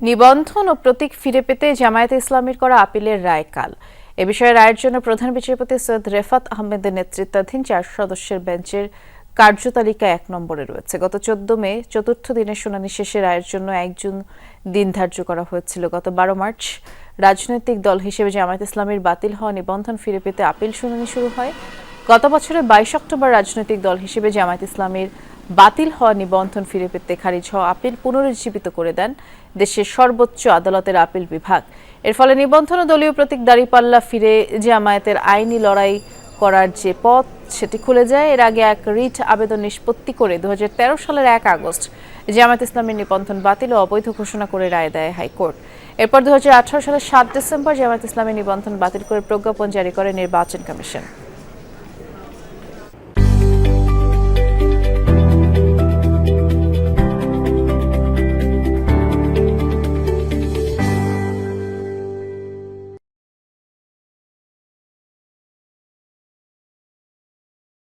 নিবন্ধন ও প্রতীক ফিরে পেতে জামায়াতে ইসলামীর করা আপিলের রায় কাল এ বিষয়ে রায়ের জন্য প্রধান বিচারপতি সৈয়দ রেফাত আহমেদের নেতৃত্বাধীন চার সদস্যের বেঞ্চের কার্যতালিকা এক নম্বরে রয়েছে। গত চোদ্দ মে, চতুর্থ দিনের শুনানি শেষে রায়ের জন্য এক জুন দিন ধার্য করা হয়েছিল। গত বারো মার্চ, রাজনৈতিক দল হিসেবে জামায়াত ইসলামীর বাতিল হওয়া নিবন্ধন ফিরে পেতে আপিল শুনানি শুরু হয়। গত বছরের বাইশ অক্টোবর রাজনৈতিক দল হিসেবে জামায়াত ইসলামীর বাতিল হওয়া নিবন্ধন ফিরে পেতে খারিজ হওয়া আপিল পুনরুজ্জীবিত করে দেন দেশের সর্বোচ্চ আদালতের আপিল বিভাগ। এর ফলে নিবন্ধন ও দলীয় প্রতীক দাঁড়িপাল্লা ফিরে জামায়াতের আইনি লড়াই করার যে পথ, সেটি খুলে যায়। এর আগে এক রিট আবেদন নিষ্পত্তি করে দু হাজার তেরো সালের এক আগস্ট জামায়াত ইসলামের নিবন্ধন বাতিল ও অবৈধ ঘোষণা করে রায় দেয় হাইকোর্ট। এরপর দু হাজার আঠারো সালের সাত ডিসেম্বর জামায়াত ইসলামের নিবন্ধন বাতিল করে প্রজ্ঞাপন জারি করে নির্বাচন কমিশন।